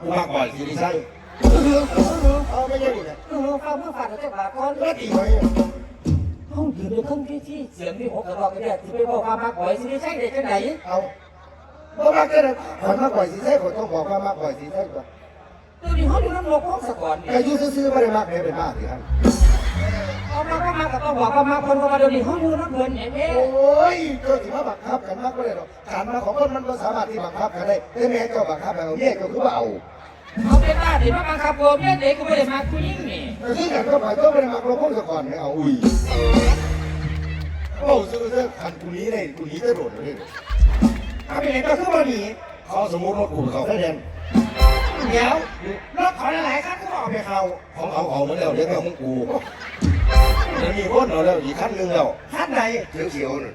กูมากบ่อยสิริชัยเอาไม่ใช่ดิเนี่ยเออฟังเมื่อฝันเราจะบาดก่อนแล้วตีไว้ห้องยืนอยู่เครื่องที่ที่เสียงที่หกกระรอกกระเนี่ยที่ไปบอกความมากบ่อยสิได้ใช่เด็กจังไหนเอาบ่มากก็ได้ขอนมากบ่อยสิริชัยขอนต้องบอกว่ามากบ่อยสิริชัยก่อนตัวนี้เขาอยู่น้ำโลกของสะก่อนแต่ยูซื้อๆไม่ได้มากเลยเป็นมากสิครับ เอามาก็มาก็ต้องบอกว่ามาคนก็มาเดี๋ยวนี้เขาอยู่น้ำเงินเนี่ยแม่โอ้ยเจ้าสิมาบังคับกันมากก็ได้หรอกการมาของคนมันก็สามารถที่บังคับกันได้แต่แม่เจ้าบังคับเอาแม่ก็คือว่าเอาเอาเป็นบ้าที่มาบังคับผมเนี่ยเด็กก็ไม่ได้มาคุยยิ่งนี่แต่ที่กันก็ไปก็ไม่ได้มาเราพ้นสะก่อนให้เอาอุ้ยโอ้ซื่อๆคันกูหนี้ได้กูหนี้จะโดดเลยถ้าเป็นไงก็คือว่าหนีเขาสมมติรถกูเขาแค่เดนเดี๋ยวรถขอหลายๆคันก็บอกเอาไปเขาของเอาเอาเหมือนแล้วเดี๋ยวเอาของกู เดี๋ยวมีคนเอาแล้วอีกคันหนึ่งแล้วคันไหนเขียวเขียวๆน่ะ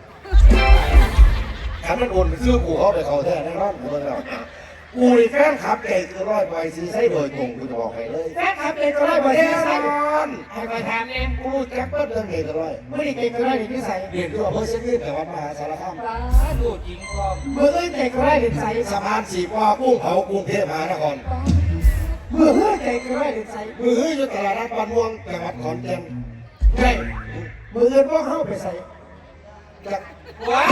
คันมันโอนไปซื้อกูเขาได้เขาแท้แน่นอนกูเบิ่งแล้วกูนี่แฟนขับเก่งคือร้อยไปซีไซโดยตรงกูจะบอกให้เลยแฟนขับเลยก็ได้บ่แน่ได้ใส่นอนให้คอยถามเนี่ยกูรู้แจ็คเปิ้ลเรื่องเก่งคือร้อยไม่ได้เก่งก็ได้เด็กที่ใส่เรียนที่อำเภอเชียงยืนแต่วัดมหาสารคามดูจริงก็เมื่อเอ้ยเด็กก็ได้เด็กใส่สะพานสีฟ้ากุ้งเผากรุงเทพมหานครเมื่อเอ้ยเด็กก็ได้เด็กใส่มือเฮ้ยอยู่ตลาดนัดบ้านม่วงจังหวัดขอนแก่น ไงมือเงินพวกเข้าไปใส่จากว้า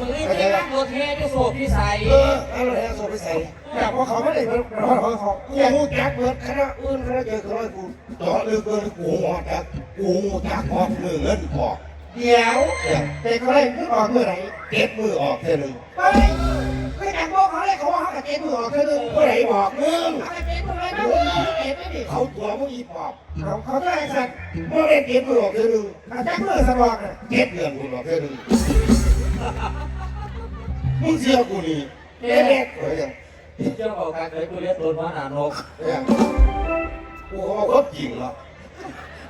มือเอ้ยที่นั่งรถเทที่โศกที่ใส่เออเอาละไรโซ่ไปใส่แต่พอเขาไม่ได้เป็นเขาเขาเขากูหูจักเบิดคณะอื่นคณะเจอคือร้อยกูเจาะลึกเกินกูหอดจักกูหูจักหอดมือเงินออกเดี๋ยวเด็กก็ได้ขึ้นออกเมื่อไหร่เก็บมือออกเท่านึงเฮ้ย ไม่แต่พวกเขาเลยเขาว่าเขากับเจ๊มือออกเธอหนึ่งเมื่อไหร่บอกมึงเขากับเจ๊มืออะไรบ้างเจ๊ไม่ดิเขาตัวมึงอีปอบเขาเขาจะให้สัตว์เมื่อไหร่เก็บมือออกเท่านึงอาจจะมือสมองน่ะเก็บเงินกูออกเท่านึงมึงเสียกูนี่เด็กๆเฮ้ยยังเจ้าของการเคยกูเรียกตัวมาหนานกยังกูเขาเอาครบจริงเหรอ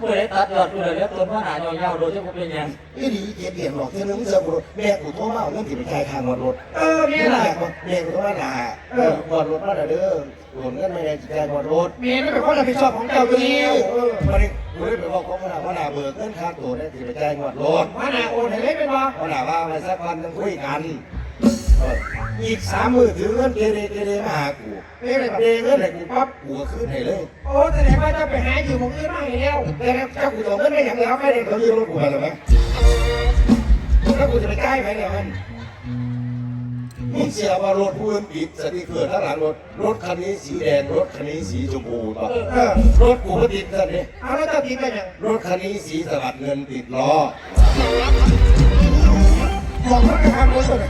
เมื่อได้ตัดยอดกูเลยเรียกตัวมาหนานยาวๆโดยที่กูเป็นยังไม่ดีเก็บเหรียญหรอกเท่านึงมึงเสียกูแม่กูโทรมาเอาเงินที่ไปจ่ายค่างวดรถเออแม่เนี่ยแหแหละละแม่กูโทรมาด่าเอองวดรถมาเด้อโอนเงินไม่ได้จ่ายงวดรถเมียนี่เป็นคนรับผิดชอบของเจ้าอยู่แล้วเออมาดิกูได้ไปบอกเขาว่าหน้าว่าหน้าเบิกเงินค่าตัวได้ที่ไปจ่ายงวดรถมาหนาโอนให้เล็กเป็นบ่ว่าหน้าว่ามาสักวันต้องคุยกันเอออีกสามมือถือเงินเกเรเกเรมาหากูเรียกอะไรแบบเกเงินให้กูปั๊บกูก็คืนให้เลยโอ้แสดงว่าเจ้าไปหาอยู่ของอื่นมาให้แล้วแต่แล้วเจ้ากูจะเอาเงินได้อย่างไรเขาไม่ได้เขายืมรถกูไปหรอไหมแล้วกูจะไปจ่ายไปเนี่ยมันมึงเสียว่ารถผู้อื่นปิดสติกเกอร์ข้างหลังรถรถคันนี้สีแดงรถคันนี้สีชมพูต่อเออรถกูก็ติดกันนี่เอาแล้วเจ้าตีไปยังรถคันนี้สีสลัดเงินติดล้อบอกเขาจะทำรถตัวไหน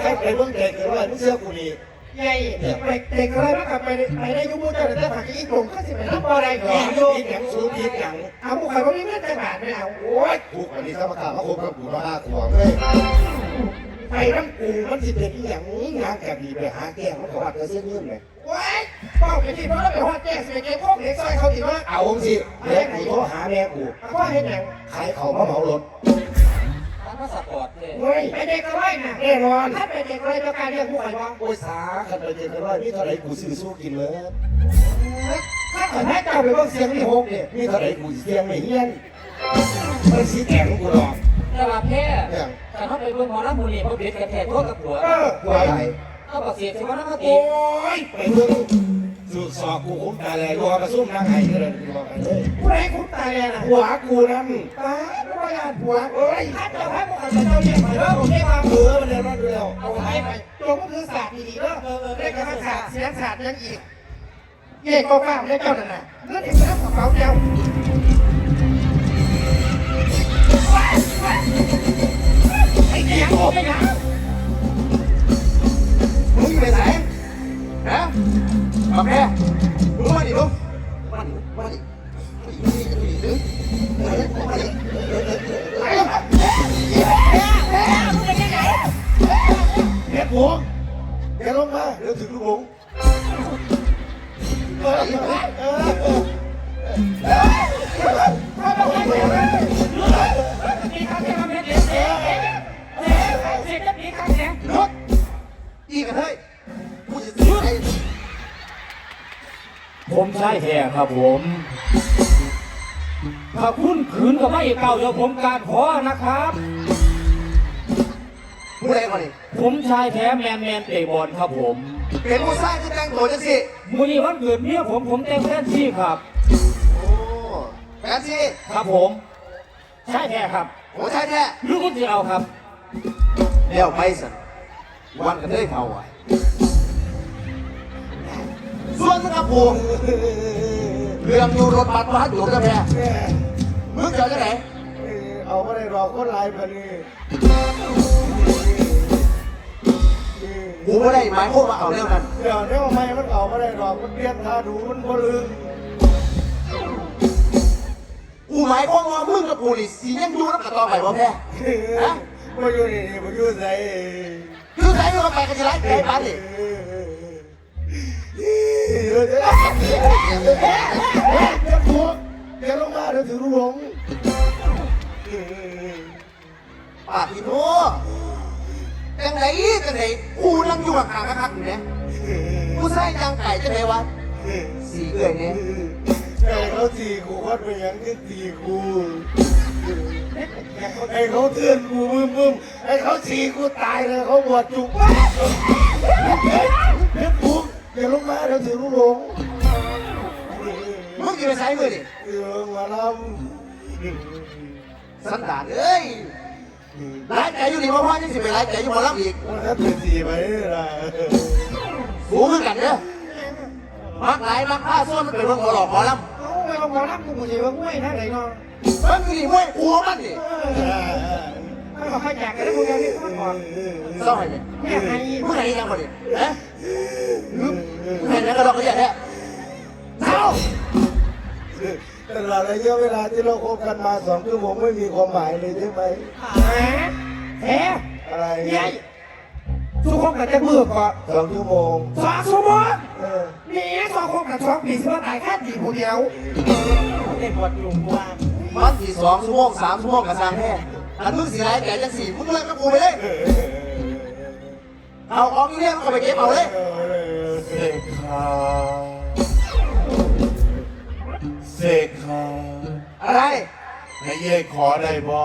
ใครไปเบิ่งใจเกินว่ามึงเสื้อกูนี่ใหญ่เด็กเด็กอะไรมากลับไปไปได้ยุบมือเจ้าแต่ผักอีกลงก็สิไปรับบ่ได้ก่ออีนกโยอีกอย่างสูงอีกอย่างเอาพวกใครก็ไม่เงินแต่บาทไม่เอาโอ้ยถูกอันนี้สมการมาคบกับกูมาห้าขวบเลยไปน้ำกูมันสิเป็นอีหยังงานกับดีไปหาแก้งมันก็ว่าเธอเส้นยืมเลยว้ายเป้าไปที่เพราะเราไปฮอดแจ้งสิไปเก็บพวกเด็กซอยเขาติว่าเอาผมสิแม่กูโทรหาแม่กูเอาว่าเห็นอย่างขายเขามาเหมารถ เลยเฮ้ยไปเด็กอะไรน่ะแน่นอนถ้าไปเด็กอะไรเจ้าการเรียกผู้ใครบ้างโอ้ยสาขันไปเจอกันร้อยมีเท่าไหร่กูซื้อสู้กินเลยถ้าเกิดให้เจ้าไปเบิ่งเสียงที่หกเนี่ยมีเท่าไหร่กูเสียงไม่เฮี้ยนมันสีแดงกูหรอกแต่ว่าแพ้เนี่ยแต่เขาไปเบิ่งหมอลำมูนี่เขาเบียดกันแทนพวกกับผัวเออกูอะไรเขาบอกเสียสิว่าน้ำมาโอ้ตียไปเบิ่งสูตรสอบกูคุ้มตาแลรัวกระซุ่มนางไห้ก็เลยกูบอกกันเลยผู้ใดคุ้มตายแล้วน่ะหัวกูนั่นตา ยไม่ว่าญาติผัวเอ้ยถ้าจ้าให้พวกเจะเจ้าเรียกไปเด้อผมเรียกว่าเออมันเดินมาดูแล้วเอาไปไปจงก็คือศาสตร์ดีๆเด้อเออเออเรียกกันศาสตร์เสียงศาสตร์ยังอีกเย่ก็ฟ้าเรียกเจ้านั่นน่ะเงื่นเองนะกระเป๋าเจ้าไอ้เหี้ยออกไปนะมึงอยู่ไหนฮะมาแพ้มึงมาดิลูกมาดิมาดิมาดิมาดิ มาดิมาดิเด็กหัวลงมาเดี๋ยวถึงลูกหลงเออเออเออรถอีกันเฮ้ยกูจะซื้อไอ้ผมใช่แห่ครับผม ถ้าคุณขืนกับไม่เก่าเดี๋ยวผมการขอนะครับ ผู้ใดก่อนนี่ผมชายแท้แมนแมนเตะบอลครับผมเป็นผู้ชายที่แต่งตัวจังสิมูนี้วันเกิดเมียผมผมแต่งแฟนซี่ครับ โอ้แฟนซีครับผม ชายแท้ครับโอ้ชายแท้ลูกคุณจะเอาครับเดี๋ยวไปสันวันกันเลยเท่าไหร่ส่วนมึงกับกู เรื่องอยู่รถบัสมาจบแล้วแพ้แม่มึงจะเอาจังไหนเอ่อเอาไม่ได้รอคนไลน์มานี่กูไม่ได้หมายความว่าเอาเรื่องนั้นเดี๋ยวเดี๋ยวไม่มันเอาไม่ได้รอมันเรียนทาดูมันบ่ลืมกูหมายความว่ามึงกับกูนี่สียังอยู่แล้วกับต่อไปบ่แพ้ฮะมาอยู่นี่นี่มาอยู่ใส่คือใครก็ไปกันจะไล่ไก่ปานนี่ เดี๋ยวเดี๋ยวเดี๋ยวพวกเดี๋ยวลงมาเดี๋ยวถือลูกหลงปากพี่โตจังไหนจังไหนกูนั่งอยู่ข้างๆคักๆอยู่เนี่ยกูใส่ยางไก่จังไหนวะสีเอื่อยเนี่ยไอ้เขาตีกูวัดไปยังที่ตีกูไอ้เขาเตือนกูมึมมึมไอ้เขาตีกูตายเลยเขาบวชจุกเดี๋ยวพวก เดี๋ยวลงมาเดี๋ยวถือลูกหลงมึงอยู่ไปใส่มือดิเออมาลสันดานเอ้ยไล่ไก่อยู่นี่มาพ่อยังสิไปไล่ไก่อยู่หมอลำอีกำมันก็เป็นสีไปนี่ล่ะกูคือกันเด้อมักหลายมักผ้าส้วนมันเป็นเรื่องหมอหลอกหมอลเอาไปเอาหมอลำกูกูจะว่าง่วยนะไหนเนาะำมันอยู่นี่มวยกูของมันนี่ไม่บอกให้แจกกันได้พวกนี้นี่มันก่อนเศร้าให้ไหมแม่ให้มึงไหนยังบ่ดิฮะมึง เห็นแล้วก็ดอกกระเดียดแท้เศร้าตลอดระยะเวลาที่เราคบกันมาสองชั่วโมงไม่มีความหมายเลยใช่ไหมแหมแหมอะไรใหญ่ทุกคนก็จะมือก่อนสองชั่วโมงสองชั่วโมงเออนี่สองคนกับสองปีสิว่าตายแค่ดีผู้เดียวได้บทอยู่กว่ามันสี่สองชั่วโมงสามชั่วโมงกับสางแท้อันมึงสี่ไรแก่จังสี่มึงเลิกกับกูไปเลย เอาของอยู่เนี่ยมึงก็ไปเก็บเอาเลยเสกขาเสกขาอะไรให้เย่ขอได้บ่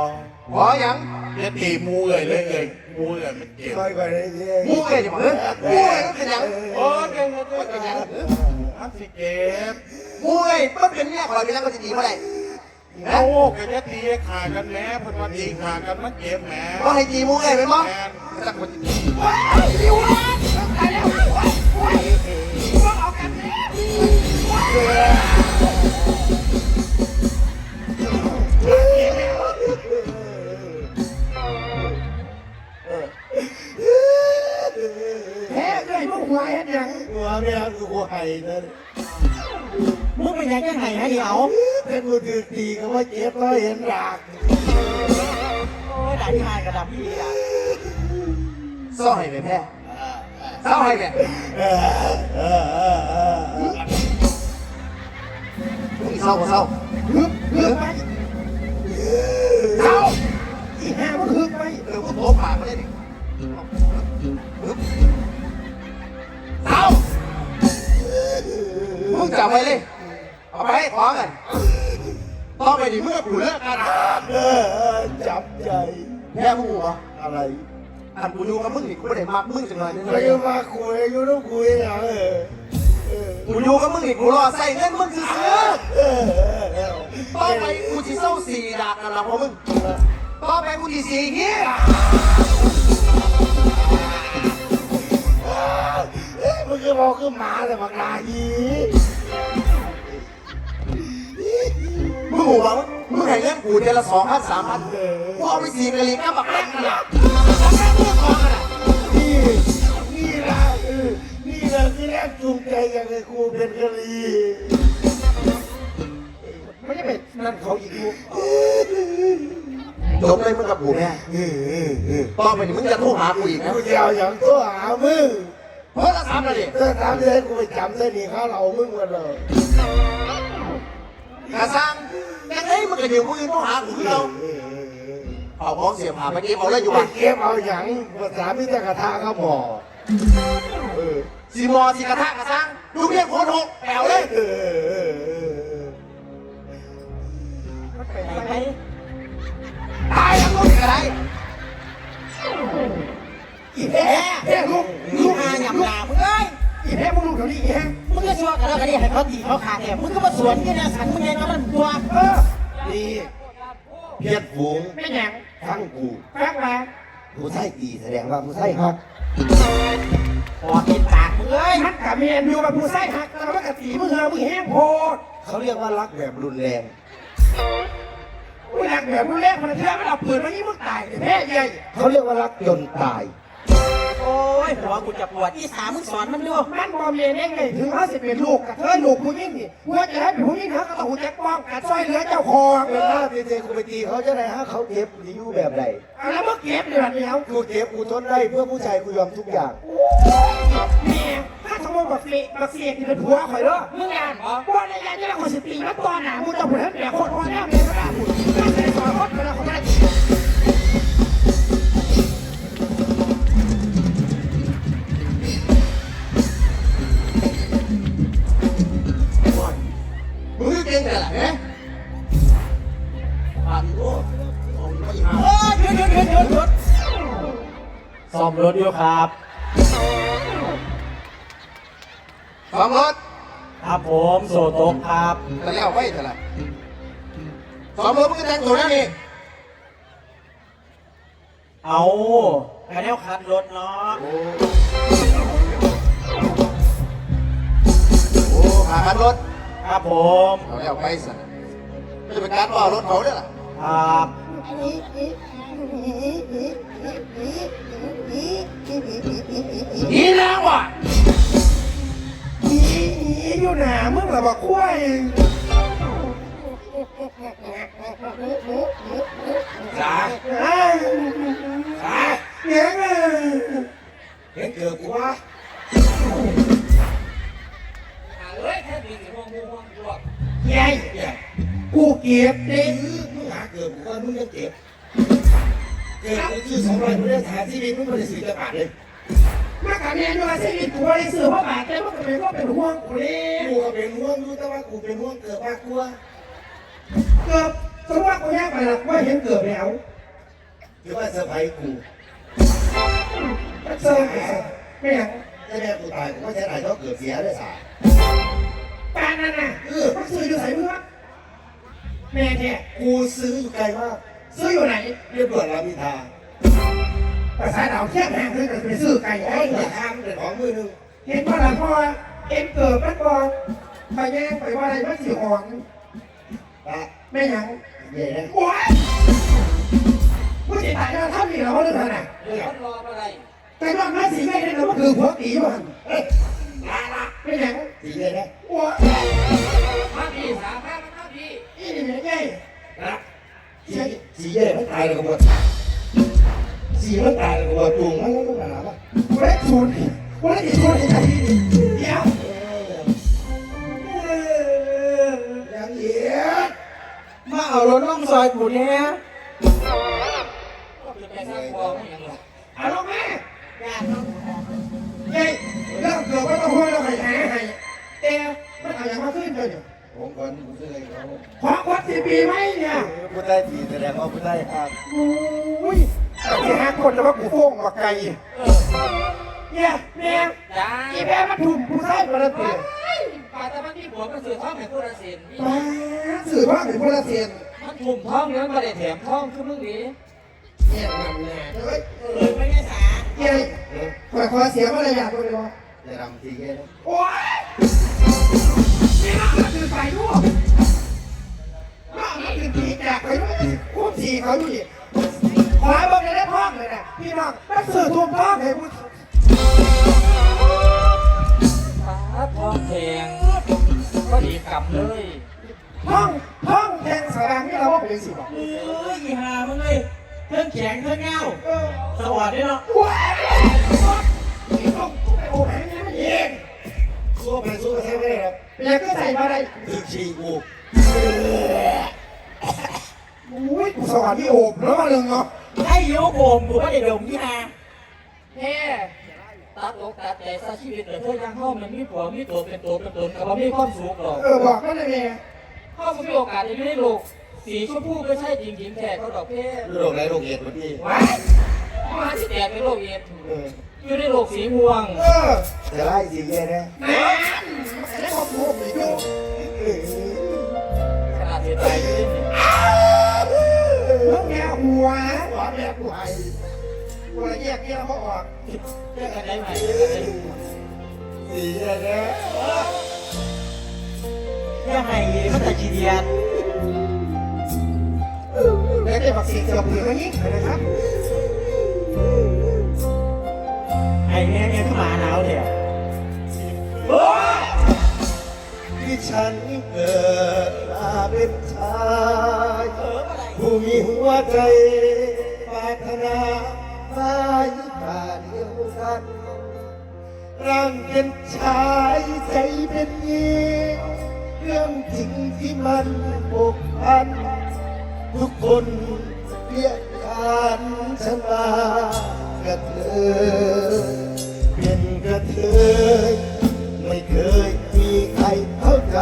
ขออย่างจะตีมูเอ่ยเลยเอ่ยมูเอ่ยมันเจ็บซอยก่อนเลยเจ๊มูเอ้ยจะมาเฮ้ยมูเอ้ยมันเป็นหยังโอ้ยเก่งเก่งเก่งอันสิเจ็บมูเอ้ยมันเป็นเนี่ยคอยไปแล้วก็จะดีเมื่อไหร่เอาก็จะตีขากันแหม่เพิ่นว่าตีขากันมันเจ็บแหม่ก็ให้ดีมูเอ้ยไปมั้งแม่นจักมันจะตี แพ้ด้วยมึงหัวเฮ็ดหยังหัวเนี่ยคือหัวไห่นั่นมึงเป็นยังจะไห้ให้เดียวเป็นมือถือตีก็ว่าเจ็บแล้วเห็นรากโอ้ยด่าที่หายกระดับพี่อะ เศร้าให้ไปแพ้เศร้าให้แม่เศร้าเศร้าฮึบฮึบไปเศร้าอีห้ามึงฮึบไปเออกูโตปากมาเลยดิเศร้ามึงจับไว้เลยเอาไปให้ของกันต่อไปดิมึงกับกูเลิกกันจับใจแพ้มึงหัวอะไร อันกูอยู่กับมึงนี่กูไม่ได้มักมึงจังเลยนี่ไปมาคุยอยู่ต้องคุยอย่างเออเออกูอยู่กับมึงนี่กูรอใส่เงินมึงซื้อเออเออๆต่อไปกูจะเศร้าสี่ดากกันละเพราะมึงต่อไปกูจะสี่เงี้ยมันคือบอกคือหมาแต่บักลาอีมึงหูวะมึง มึงให้เงินกูเดือนละสองพันสามพันกูเอาไปสี่กะลีกับบักแรกกันละบักแรกเมื่อก่อนกันละนี่นี่ละเออนี่ละคือแรกจูงใจอย่างไอ้ครูเป็นกะลีไม่ใช่เป็นนั่นเขาอีกลูจบเลยมึงกับกูแม่เออเออเออต่อไปนี่มึงจะโทรหากูอีกนะกูจะเอาอย่างตัวหามึงเพราะละสามนาทีถ้าทำเลยกูไปจำเส้นนี้เขาเรามึงมาเลยกระซัง มึงก็เดี๋ยวมึงโทรหากูคือเราเอาของเสียผ่าไปเก็บเอาเลยอยู่ไปบ้านเก็บเอาอย่างภาษาพิจารณาเขาบอกเออสีมอสีกระทะกระซังดูเพียงโคตรหกแปลวเลยเออเออเออไปไหนตายแล้วมึงอะไรอีแพ้แพ้ลูกลูลูกกหาหาหหยำยำลาลามึงเอ้ยอีแพ้มึงลูกเดี๋ยวนี้อีแพ้มึงก็ชัวกันแล้วกันนี่ให้เขาตีเขาขาดแถมมึงก็มาสวนกันนะสันมึงไงก็มันตัวเออ ดีเพียรฝูงไม่หยังทั้งกูฟังมาผู้ใช้ตีแสดงว่าผู้ใช้ฮักพอติดปากมึงเอ้ยมันกับเมียนอยู่กับผู้ใส่หักแล้วมันกับตีมือเหือมือแห้งโพดเขาเรียกว่ารักแบบรุนแรงกูอยากแบบมึงแรกมันเชื่อมันเอาปืนมายิงมึงตายเลยแพ้ใหญ่เขาเรียกว่ารักจนตาย โอ้ยหัวกูจะปวดอีสามึงสอนมันดูมันบอเมียนเองไงถึงห้าสิบเป็นลูกกับเธอลูกผู้ยิ่งนี่ว่าจะให้เป็นผู้ยิ่งเธอก็ต้องหูแจ็คป้องกัดซอยเหลือเจ้าคองเวลาเจกูไปตีเขาจะไหนฮะเขาเจ็บดีอยู่แบบใดเอาแล้วเมื่อเก็บเดือนเดียวกูเจ็บกูทนได้เพื่อผู้ชายกูยอมทุกอย่างแม่ถ้าสมมติบักเสียบักเสียที่เป็นผัวข่อยเด้อมึงอ่านบ่ว่าในยานที่เราคนสิตีมันตอนหนามึงจะพูดให้แม่คนคนแรกเลยไม่ได้พูดไม่ได้สอนคนเวลาคนไม่ได้มึงเก่งแต่ละเนี่ยปากโอ้ยโอ้ยหยุดหยุดหยุดหยุดหยุดซ่อมรถอยู่ครับสองรถครับผมโซโตกครับแต่แล้วไว้แต่ละสองรถมึงก็แต่งตัวนั่นเองเอากระเนวคัดรถเนาะโอ้ขาคันรถ ครับผมเอาแล้วไปสิไม่จะเป็นการต่อรถเขาด้วยล่ะครับอีแล้วอะอีอีอยู่หนามึงเหรอบอกคุ้ยจ้าอ่าจ้าเงี้ยไงเห็นเกือบกูวะ เก็บดิมึงหาเกือบกูว่ามึงยังเก็บ เกือบกูชื่อสองร้อยมึงได้ถ่ายที่ดินมึงไม่ได้ซื้อจะบาทเลยมากับเมียด้วยชีวิตกูได้สื่อเพราะบาดแต่ว่าก็เป็นว่าเป็นห่วงกูเลยกูก็เป็นห่วงอยู่แต่ว่ากูเป็นห่วงเกือบมากกลัวเกือบสมมติว่ากูแยกไปละว่าเห็นเกือบแล้วหรือว่าเซอร์ไพรส์กูเซิร์ฟไม่อยากถ้าแม่กูตายกูก็ใช้ไหนเขาเกือบเสียเลยสาปานนั่นน่ะเออมันซื้ออยู่ใส่มือวะ แม่เนี่ยกูซื้ออยู่ไกลมากซื้ออยู่ไหนเรียบด่วนรามอินทราภาษาดาวเทียบแห่งคือไปซื้อไก่ไอ้ไอ้หัวทางเป็นของมือหนึ่งเห็นว่าหลังพ่อเอ็มเกิดมันก่อนไปแย่งไปว่าอะไรมันสิอ่อนปะไม่หยังเย่นะโอ้ยผู้จิตตายแล้วถ้ามีเราเรื่องอะไรเรื่องแต่ว่าไม่สีไม่ได้แล้วมันคือหัวตีมันเฮ้ยลาละไม่หยังสีเลยนะโอ้ยมาพี่สามมา มาพี่อีนี่ไงนะสีสีเย่ไม่ตายเลยกูหมดสีไม่ตายเลยกูหมดจุงมันแล้วมันหนาวะกูได้ศูนย์กูได้ศูนย์ไอ้ใจเดี๋ยวยังเหี้ยมาเอารถน้องซอยกูเนี่ยเอาลงมาเฮ้ยเรื่องเกิดว่าต้องพูดเราให้หาให้แต่มันเอาอย่างมาขึ้นเลยเนี่ย ผมก่อนกูซื้ออะไรเขาขอควัดสิปีไหมเนี่ยพูดได้ทีแสดงว่าพูดได้ครับอุ้ยที่หาคนแล้วว่ากูโฟ้งบักไก่เนี่ยแม่จ้าอีแม่มาทุ่มผู้ชายมาแล้วเตี้ยป่าตะมันที่ผัวมันสื่อท้องให้ผู้ละสินมาสื่อว่าถึงพลเซียนมันถุ่มท้องเนื้อมาได้แถมท้องคือมึงดีเนี่ยนำแน่เฮ้ยเออไม่ได้สาเย้ยขอขอเสียมาเลยอยากตัวเดียวจะรำทีเย่นะโอ้ย เขาอยู่ดิขอให้บอกเลยได้พ่องเลยนะพี่น้องนักสื่อทุ่มพ่องให้ผู้ป้าท้องแทงก็ดีกลับเลยห้องห้องแทงสารางนี่เราว่าเป็นสิบอกเอ้ยอีหามึงเลยเครื่องแข็งเครื่องเงาเออสวัสดีเนาะว้ายนี่ต้องไปโอ้ยนี่มันเย็นสู้ไปสู้ไปใช้ไม่ได้หรอกเป็นยังก็ใส่มาได้ถึงชีกู อุ้ยกูสวรรค์ที่โอบแล้วมาหนึ่งเนาะให้ยกโอมกูไม่ได้ดมที่ฮาเฮ้ตัดอกตัดใจซะชีวิตแต่เธอยังห้องมันมีผัวมีตัวเป็นตัวเป็นตนกับว่ามีความสูงหรอเออบอกก็ได้ไงเข้งมันมีโอกาสจะไม่ได้ลูกสีชมพูก็ใช่จริงจริงแขกเขาดอกเพ่โรคอะไรโรคเอดมัพี่ว้ายมาสิแตกเป็นโรคเอดอยู่ในโรคสีม่วงเออจะไล่สีแย่แน่แม่แล้วพอพูดอีกขนาดเสียใจเลย ผัวผัวแบบผัวไอ้ผัวแยกเยกเขาออกเรื่องอะไรใหม่เรื่องอะไรดูสีอะไรนะยังไงเขาแต่จีเดียนแล้วได้บักสีเจียวผืนมายิ่งเลยนะครับไอ้เนี่ยเนี่ยขึ้นมาหนาวเถอะโอ้ที่ฉันเกิดมาเป็นชาย มีหัวใจปารถนาสายตาเดียวกันร่างเป็นชายใจเป็นหญิงเรื่องจริงที่มันบกพัน ทุกคนเรียกขานฉันว่ากระเทยเป็นกระเทยไม่เคยมีใครเข้าใจ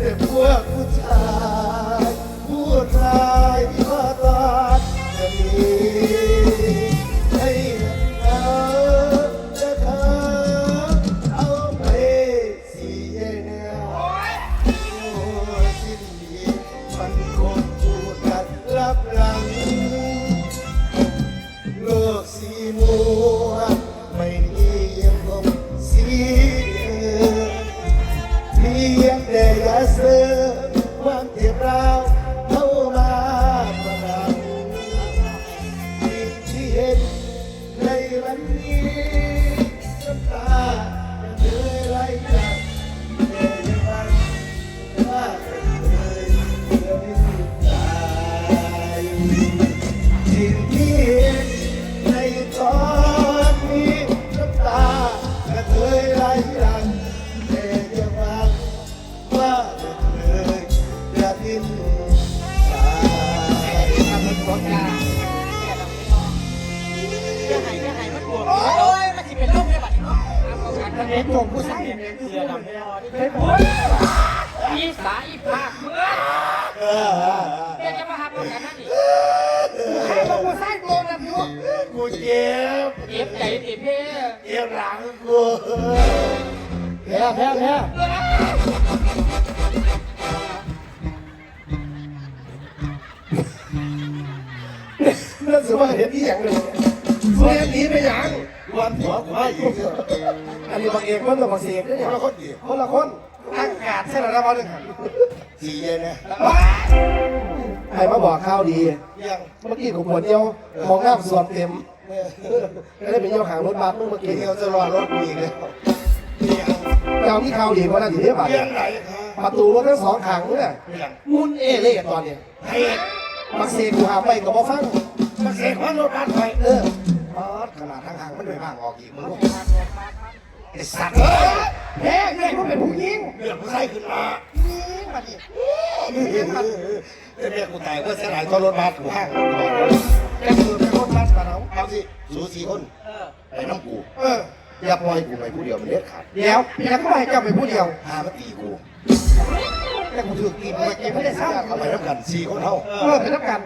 내 뭐야 꾸자. กูเจ็บเจ็บใจเจ็บแพ้เจ็บหลังกูเพ้ยแพ้แพ้นั่นสิว่าเห็นที่อย่างหนึ่เสียหนีไปอยังวันหัวกูไม่อีกอันนี้บางเอกคนต่อบางเสียงคนละคนคนละคนอากาศใช่หรือเปล่าเนี่ยสี่เย็นนะ ใอ้มาบอกข้าวดี ยังเมื่อกี้ขอปวดเดียวของน้ำสวนเต็มได้เป็นเยี่ยวหางรถบัสเมื่อกี้เดียวจะรอรถกูอีกแลยเจ้าที่ข้าวดีเพราะนั่นถือได้บัตรประตูรถทั้งสองขังเนี่ยมุนเอเล่ตอนเนี่ยมักเสกูหาไปกับบ่ฟังมักเสกว่ารถบัสไปเออขนาดทางหางมันไม่บ้างออกอีกมึง ไอ้สัตว์เอ้ยแพ้แม่ก็เป็นผู้หญิงเรื่องผู้ชายขึ้นมานี่มาดินี่มันแต่แม่กูตายก็เสียหายก็รถบัสกูห้างแกคือเป็นรถบัสกับเราเอาสิสูสีคนไปน้ำกูเอออย่าปล่อยกูไปผู้เดียวมันเด็ดขาดเดี๋ยวแล้วก็ให้เจ้าเป็นผู้เดียวหามาตีกูแต่กูถือกินมาเก็บไม่ได้ซ้ำเอาไปน้ำกันสี่คนเท่าเออเป็นน้ำกัน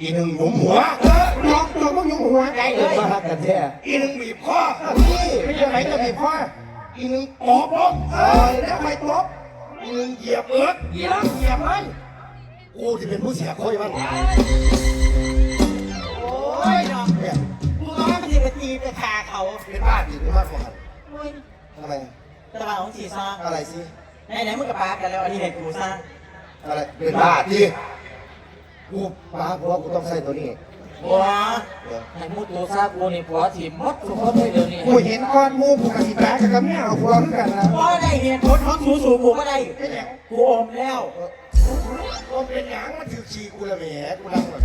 อีหนึ่งหยุมหัวเออน้องน้องต้องยุ่งหัวใจเลยมาหักกันแท้อีหนึ่งบีบคอ ไม่ใช่ไหมจะมีพ่ออีหนึ่งปอบลงเออแล้วไปตบอีหนึ่งเหยียบเอิร์ดเหยียบเหยียบไหมกูที่เป็นผู้เสียค่อยมันโอ้ยน้องเนี่ยกูต้องให้มันสิไปตีไปฆ่าเขาเป็นบ้าจริงหรือมากกว่ากันโอ้ยทำไมตะวันของสีซาอะไรสิไหนไหนๆมึงกับปากันแล้วอันนี้เห็นกูซะอะไรเป็นบ้าจริงกูป้าเพราะว่ากูต้องใส่ตัวนี้ บัวให้มุดตัวซากูนี่ผัวถิ่มมดทุกคนเลยเดี๋ยวนี้กูเห็นก้อนมูกูกับอีแป๊กกับแม่เอาพวงกันนะว่าได้เหตุผลของสูสูกูก็ได้กูอมแล้วก็เป็นหยังมันถือชีกูละแหมกูนั่งแบบ